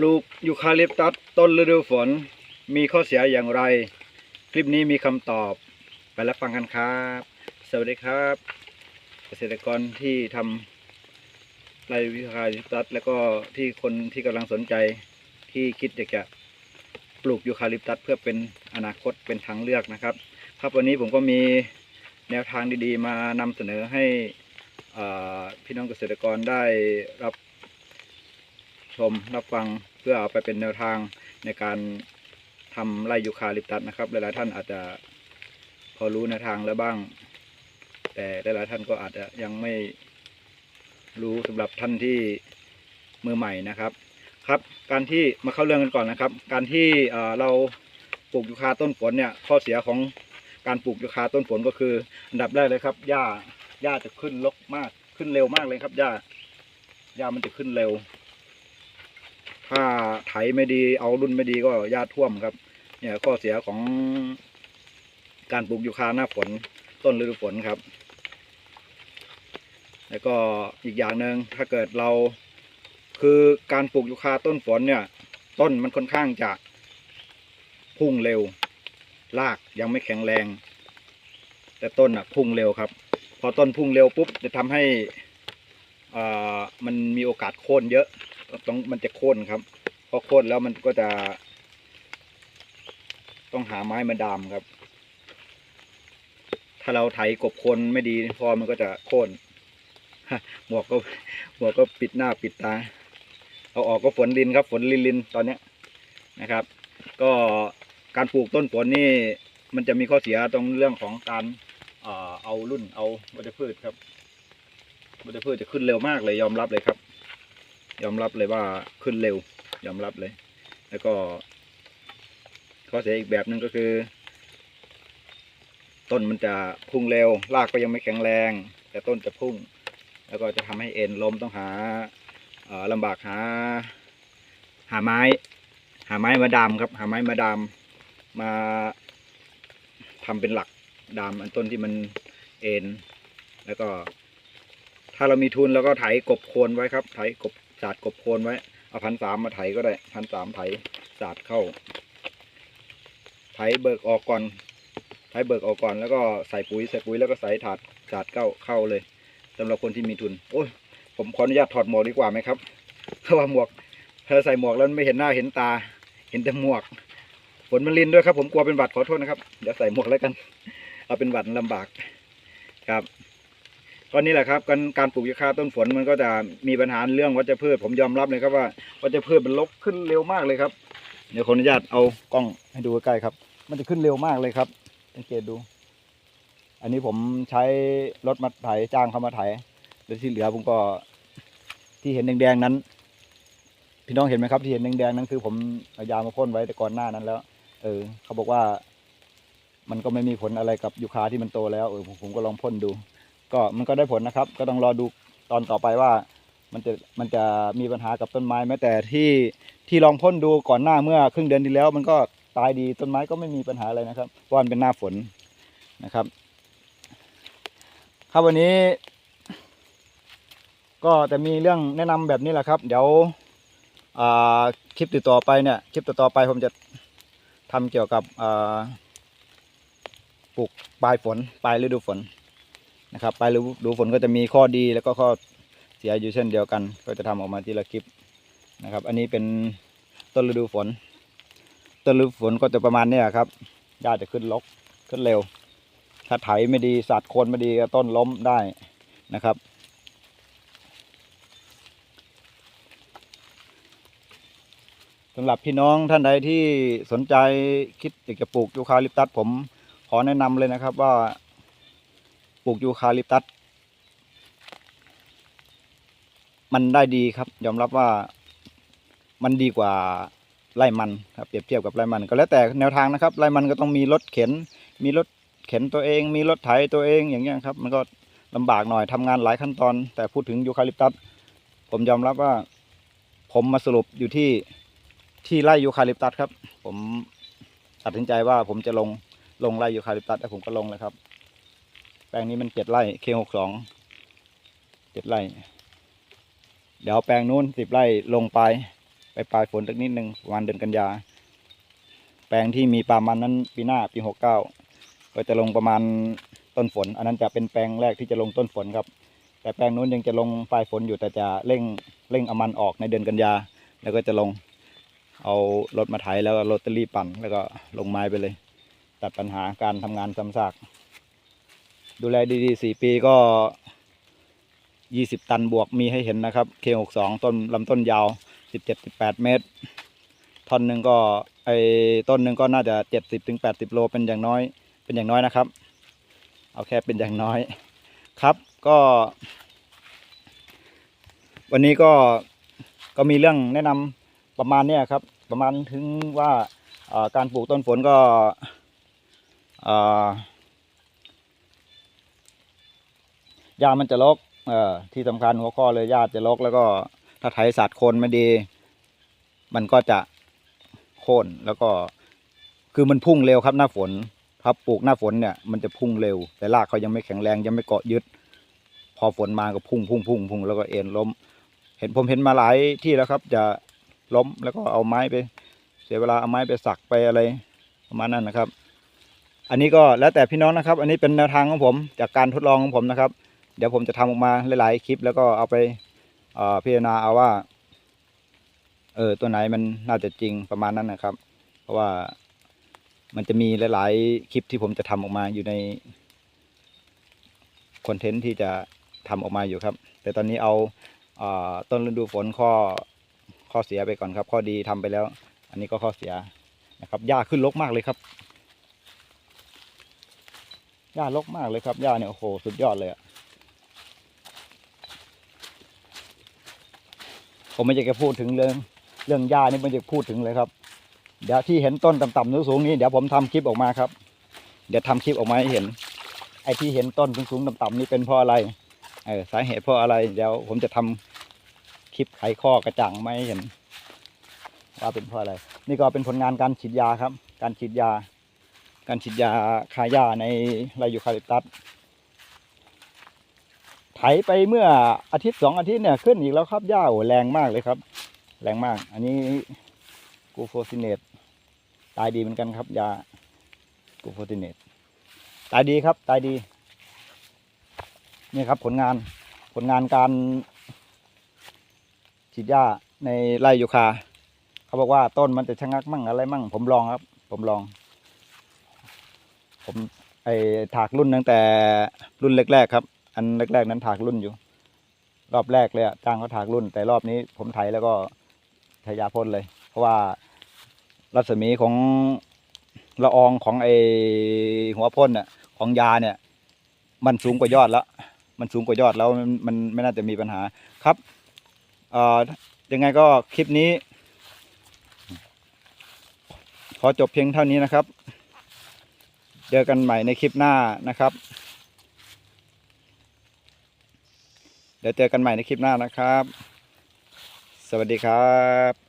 ปลูกยูคาลิปตัสต้นฤดูฝน มีข้อเสียอย่างไร คลิปนี้มีคำตอบ ไปรับฟังกันครับ สวัสดีครับ เกษตรกรที่ทำไรยูคาลิปตัส แล้วก็ที่คนที่กำลังสนใจที่คิดอยากจะปลูกยูคาลิปตัส เพื่อเป็นอนาคตเป็นทางเลือกนะครับ ครับวันนี้ผมก็มีแนวทางดีๆ มานำเสนอให้พี่น้องเกษตรกรได้รับ ชมรับฟังเพื่อเอาไปเป็นแนวทางในการทำไร่ยูคาลิปตัสนะครับ หลายๆท่านอาจจะพอรู้แนวทางแล้วบ้าง แต่หลายๆท่านก็อาจจะยังไม่รู้สำหรับท่านที่มือใหม่นะครับ ครับ การที่มาเข้าเรื่องกันก่อนนะครับ การที่เราปลูกยูคาต้นฝนเนี่ยข้อเสียของการปลูกยูคาต้นฝนก็คือ อันดับแรกเลยครับหญ้าหญ้าจะขึ้นรกมากขึ้นเร็วมากเลยครับหญ้าหญ้ามันจะขึ้นเร็ว ถ้าไถไม่ดีเอารุ่นไม่ดีก็หญ้าท่วมครับ เนี่ยข้อเสียของการปลูกยูคาหน้าฝนต้นฤดูฝนครับ แล้วก็อีกอย่างหนึ่งถ้าเกิดเราคือการปลูกยูคาต้นฝนเนี่ย ต้นมันค่อนข้างจะพุ่งเร็วรากยังไม่แข็งแรง แต่ต้นอะพุ่งเร็วครับ พอต้นพุ่งเร็วปุ๊บจะทำให้อ่ามันมีโอกาสโค่นเยอะ ต้องมันจะโค่นครับพอโค่นแล้วมันก็จะ ต้องหาไม้มาดามครับ ถ้าเราไถกบคนไม่ดีพอมันก็จะโค่นหมวกก็หมวกก็ปิดหน้าปิดตา เอาออกก็ฝนลินครับ ฝนลินลินตอนเนี้ยนะครับ ก็การปลูกต้นฝนนี่ มันจะมีข้อเสียตรงเรื่องของการเอ่อเอารุ่นเอาวัชพืชครับวัชพืชจะขึ้นเร็วมากเลยยอมรับเลยครับ ยอมรับเลยว่าขึ้นเร็ว ยอมรับเลย แล้วก็ข้อเสียอีกแบบหนึ่งก็คือ ต้นมันจะพุ่งเร็วรากก็ยังไม่แข็งแรง แต่ต้นจะพุ่ง แล้วก็จะทำให้เอ็นล้มต้องหาเอ่อลำบากหา หาไม้ หาไม้มาดามครับ หาไม้มาดามมาทำเป็นหลักดามอันต้นที่มันเอ็นแล้วก็ ถ้าเรามีทุนเราก็ไถกบโคนไว้ครับ ไถกบ สาดกบโคนไว้เอาพันสามมาไถก็ได้พันสามไถสาดเข้า ไถเบิกออกก่อน ไถเบิกออกก่อนแล้วก็ใส่ปุ๋ยใส่ปุ๋ยแล้วก็ใส่ถาดสาดเข้าเข้าเลยสำหรับคนที่มีทุน โอ้ยผมขออนุญาตถอดหมวกดีกว่าไหมครับเพราะว่าหมวกถ้าใส่หมวกแล้วไม่เห็นหน้าเห็นตา เห็นแต่หมวกฝนมันลินด้วยครับ ผมกลัวเป็นหวัดขอโทษนะครับ เดี๋ยวใส่หมวกแล้วกัน เอาเป็นหวัดลำบากครับ ก็นี่แหละครับการการปลูกยูคาต้นฝนมันก็จะมีปัญหาเรื่องวัชพืชผมยอมรับเลยครับว่าวัชพืชมันลกขึ้นเร็วมากเลยครับ เดี๋ยวขออนุญาตเอากล้องให้ดูใกล้ครับ มันจะขึ้นเร็วมากเลยครับสังเกตดู อันนี้ผมใช้รถมาไถจ้างเขามาไถแล้วที่เหลือผมก็ที่เห็นแดงๆนั้น พี่น้องเห็นไหมครับที่เห็นแดงๆนั้นคือผมเอายามาพ่นไว้แต่ก่อนหน้านั้นแล้ว เออ เขาบอกว่า มันก็ไม่มีผลอะไรกับยูคาที่มันโตแล้วเออผมก็ลองพ่นดู ก็มันก็ได้ผลนะครับ ก็ต้องรอดูตอนต่อไปว่า มันจะมันจะมีปัญหากับต้นไม้แม้แต่ที่ที่ลองพ่นดูก่อนหน้าเมื่อครึ่งเดือนที่แล้ว มันก็ตายดีต้นไม้ก็ไม่มีปัญหาอะไรนะครับเพราะมันเป็นหน้าฝนนะครับ ครับวันนี้ ก็จะมีเรื่องแนะนำแบบนี้แหละครับ เดี๋ยวคลิปติดต่อไปเนี่ยคลิปต่อๆไปผมจะทำเกี่ยวกับปลูกปลายฝนปลายฤดูฝน นะครับปลายฤดูฝนก็จะมีข้อดีแล้วก็ข้อเสียอยู่เช่นเดียวกัน ก็จะทำออกมาทีละคลิปนะครับ อันนี้เป็นต้นฤดูฝน ต้นฤดูฝนก็จะประมาณนี้ครับหญ้าจะขึ้นลกขึ้นเร็ว ถ้าไถไม่ดีสัตว์โคนไม่ดีก็ต้นล้มได้นะครับสำหรับพี่น้องท่านใดที่สนใจคิดอยากจะปลูกยูคาลิปตัสผมขอแนะนำเลยนะครับว่า ปลูกยูคาลิปตัส มันได้ดีครับ ยอมรับว่ามันดีกว่าไร่มันครับเปรียบเทียบกับไร่มันก็แล้วแต่แนวทางนะครับไร่มันก็ต้องมีรถเข็น มีรถเข็นตัวเอง มีรถไถตัวเองอย่างเงี้ยครับ มันก็ลำบากหน่อยทำงานหลายขั้นตอน แต่พูดถึงยูคาลิปตัส ผมยอมรับว่า ผมมาสรุปอยู่ที่ที่ไร่ยูคาลิปตัสครับ ผมตัดสินใจว่าผมจะลงลงไร่ยูคาลิปตัสแล้วผมก็ลงเลยครับ แปลงนี้มันเจ็ดไร่เคหกสองเจ็ดไร่ เดี๋ยวแปลงนู้นสิบไร่ลงไป ไปปลายฝนสักนิดหนึ่งประมาณเดือนกันยา แปลงที่มีปลามันนั้นปีหน้าปีหกเก้าก็จะลงประมาณต้นฝน อันนั้นจะเป็นแปลงแรกที่จะลงต้นฝนครับ แต่แปลงนู้นยังจะลงปลายฝนอยู่แต่จะเร่งเร่งเอามันออกในเดือนกันยา แล้วก็จะลงเอารถมาไถแล้วก็รถตอรี่ปั่น แล้วก็ลงไม้ไปเลย ตัดปัญหาการทำงานซ้ำซาก ดูแลดีๆสี่ปีก็ยี่สิบตันบวกมีให้เห็นนะครับ K62 ต้นลำต้นยาวสิบเจ็ดสิบแปดเมตรท่อนหนึ่งก็ไอ้ต้นหนึ่งก็น่าจะเจ็ดสิบถึงแปดสิบโลเป็นอย่างน้อย เป็นอย่างน้อยนะครับ เอาแค่เป็นอย่างน้อยครับก็ วันนี้ก็ก็มีเรื่องแนะนำประมาณเนี้ยครับ ประมาณถึงว่าการปลูกต้นฝนก็อ่า อยามันจะรกเอ่อที่สำคัญหัวข้อเลยหญ้าจะรกแล้วก็ถ้าไถสัตว์คนไม่ดี มันก็จะโค่นแล้วก็คือมันพุ่งเร็วครับหน้าฝนครับปลูกหน้าฝนเนี่ยมันจะพุ่งเร็ว แต่รากเขายังไม่แข็งแรงยังไม่เกาะยึด พอฝนมาก็พุ่งพุ่งพุ่งพุ่งแล้วก็เอ็นล้ม เห็นผมเห็นมาหลายที่แล้วครับ จะล้มแล้วก็เอาไม้ไป เสียเวลาเอาไม้ไปสักไปอะไรประมาณนั้นนะครับ อันนี้ก็แล้วแต่พี่น้องนะครับ อันนี้เป็นแนวทางของผมจากการทดลองของผมนะครับ เดี๋ยวผมจะทำออกมาหลายๆคลิป แล้วก็เอาไปพิจารณาเอาว่า เออตัวไหนมันน่าจะจริงประมาณนั้นนะครับ เพราะว่ามันจะมีหลาย ๆ คลิปที่ผมจะทำออกมาอยู่ในคอนเทนต์ที่จะทำออกมาอยู่ครับ แต่ตอนนี้เอาเออต้นฤดูฝนข้อข้อเสียไปก่อนครับ ข้อดีทำไปแล้ว อันนี้ก็ข้อเสียนะครับหญ้าขึ้นรกมากเลยครับหญ้ารกมากเลยครับหญ้าเนี่ยโอ้โหสุดยอดเลยอะ ผมไม่อยากจะพูดถึงเรื่องเรื่องหญ้านี่ไม่อยากพูดถึงเลยครับ เดี๋ยวที่เห็นต้นต่ำๆสูงๆนี้เดี๋ยวผมทำคลิปออกมาครับ เดี๋ยวทำคลิปออกมาให้เห็น ไอ้ที่เห็นต้นสูงๆต่ำๆนี่เป็นเพราะอะไรเออสาเหตุเพราะอะไร เดี๋ยวผมจะทำคลิปไขข้อกระจ่างมาให้เห็น ว่าเป็นเพราะอะไร นี่ก็เป็นผลงานการฉีดยาครับ การฉีดยา การฉีดยาคาหญ้าในไรยูคาลิปตัส ไถไปเมื่ออาทิตย์สองอาทิตย์เนี่ยขึ้นอีกแล้วครับหญ้าโอ้แรงมากเลยครับ แรงมาก อันนี้กูโฟซินเนตตายดีเหมือนกันครับยากูโฟซินเนตตายดีครับตายดี นี่ครับผลงานผลงานการฉีดยาในไรยูคา เขาบอกว่าต้นมันจะชะงักมั่งอะไรมั่ง ผมลองครับ ผมลอง ผมไอถากรุ่นตั้งแต่รุ่นแรกๆครับ อันแรกๆนั้นถากรุ่นอยู่ รอบแรกเลยอะจ้างเขาถากรุ่น แต่รอบนี้ผมไถแล้วก็ใช้ยาพ่นเลย เพราะว่ารัศมีของละอองของไอหัวพ่นเนี่ยของยาเนี่ย มันสูงกว่ายอดแล้ว มันสูงกว่ายอดแล้วมันมันไม่น่าจะมีปัญหาครับเอ่อยังไงก็คลิปนี้ ขอจบเพียงเท่านี้นะครับ เจอกันใหม่ในคลิปหน้านะครับ ดี๋ยวเจอกันใหม่ในคลิปหน้านะครับ สวัสดีครับ